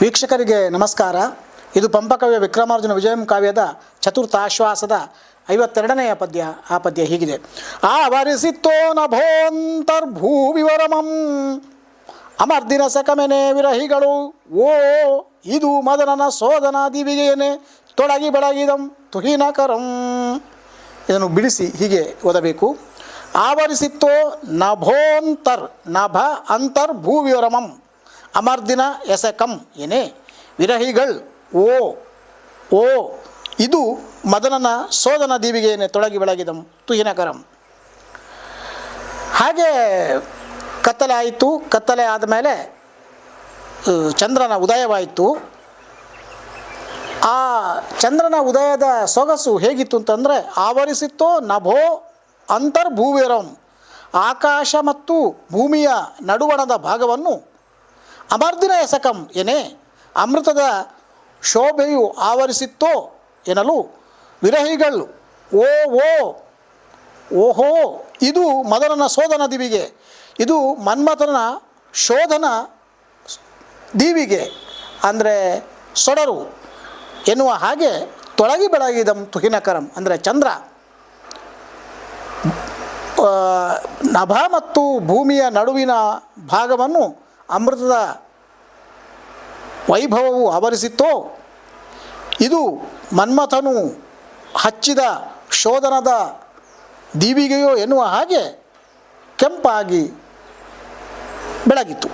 ವೀಕ್ಷಕರಿಗೆ ನಮಸ್ಕಾರ. ಇದು ಪಂಪಕವ್ಯ ವಿಕ್ರಮಾರ್ಜುನ ವಿಜಯಂ ಕಾವ್ಯದ ಚತುರ್ಥಾಶ್ವಾಸದ ಐವತ್ತೆರಡನೆಯ ಪದ್ಯ. ಆ ಪದ್ಯ ಹೀಗಿದೆ. ಆವರಿಸಿತ್ತೋ ನಭೋಂತರ್ಭೂವಿವರಮಂ ಅಮರ್ದಿನ ಸಕಮೆನೆ ವಿರಹಿಗಳು. ಓ, ಇದು ಮದನನ ಸೋದನ ದಿವಿಗೇನೆ ತೊಡಗಿ ಬೆಳಗಿದಂ ತುಹಿನಕರಂ. ಇದನ್ನು ಬಿಡಿಸಿ ಹೀಗೆ ಓದಬೇಕು. ಆವರಿಸಿತ್ತೋ ನಭೋಂತರ್ ನಭ ಅಂತರ್ ಭೂವಿವರಮಂ ಅಮರ್ದಿನ ಎಸಕಂ ಏನೇ ವಿರಹಿಗಳ್ ಓ ಓ, ಇದು ಮದನನ ಸೋದನ ದೀವಿಗೆಯೇ ತೊಡಗಿ ಬೆಳಗಿದಂ ತುಹಿನಕರಂ. ಹಾಗೆ ಕತ್ತಲೆ ಆಯಿತು ಕತ್ತಲೆ ಆದಮೇಲೆ ಚಂದ್ರನ ಉದಯವಾಯಿತು. ಆ ಚಂದ್ರನ ಉದಯದ ಸೊಗಸು ಹೇಗಿತ್ತು ಅಂತಂದರೆ, ಆವರಿಸಿತ್ತೋ ನಭೋ ಅಂತರ್ಭೂವಿರಂ. ಆಕಾಶ ಮತ್ತು ಭೂಮಿಯ ನಡುವಣದ ಭಾಗವನ್ನು ಅಮರ್ದಿನ ಎಸಕಂ ಏನೇ ಅಮೃತದ ಶೋಭೆಯು ಆವರಿಸಿತ್ತೋ ಎನ್ನಲು ವಿರಹಿಗಳು, ಓ ಓ, ಓಹೋ, ಇದು ಮದನನ ಶೋಧನ ದಿವಿಗೆ, ಇದು ಮನ್ಮಥನ ಶೋಧನ ದೀವಿಗೆ ಅಂದರೆ ಸೊಡರು ಎನ್ನುವ ಹಾಗೆ ತೊಳಗಿ ಬೆಳಗಿದಂ ತುಹಿನಕರಂ ಅಂದರೆ ಚಂದ್ರ. ನಭ ಮತ್ತು ಭೂಮಿಯ ನಡುವಿನ ಭಾಗವನ್ನು ಅಮೃತದ ವೈಭವವು ಆವರಿಸಿತ್ತೋ ಇದು ಮನ್ಮಥನು ಹಚ್ಚಿದ ಶೋಧನದ ದೀವಿಗೆಯೋ ಎನ್ನುವ ಹಾಗೆ ಕೆಂಪಾಗಿ ಬೆಳಗಿತು.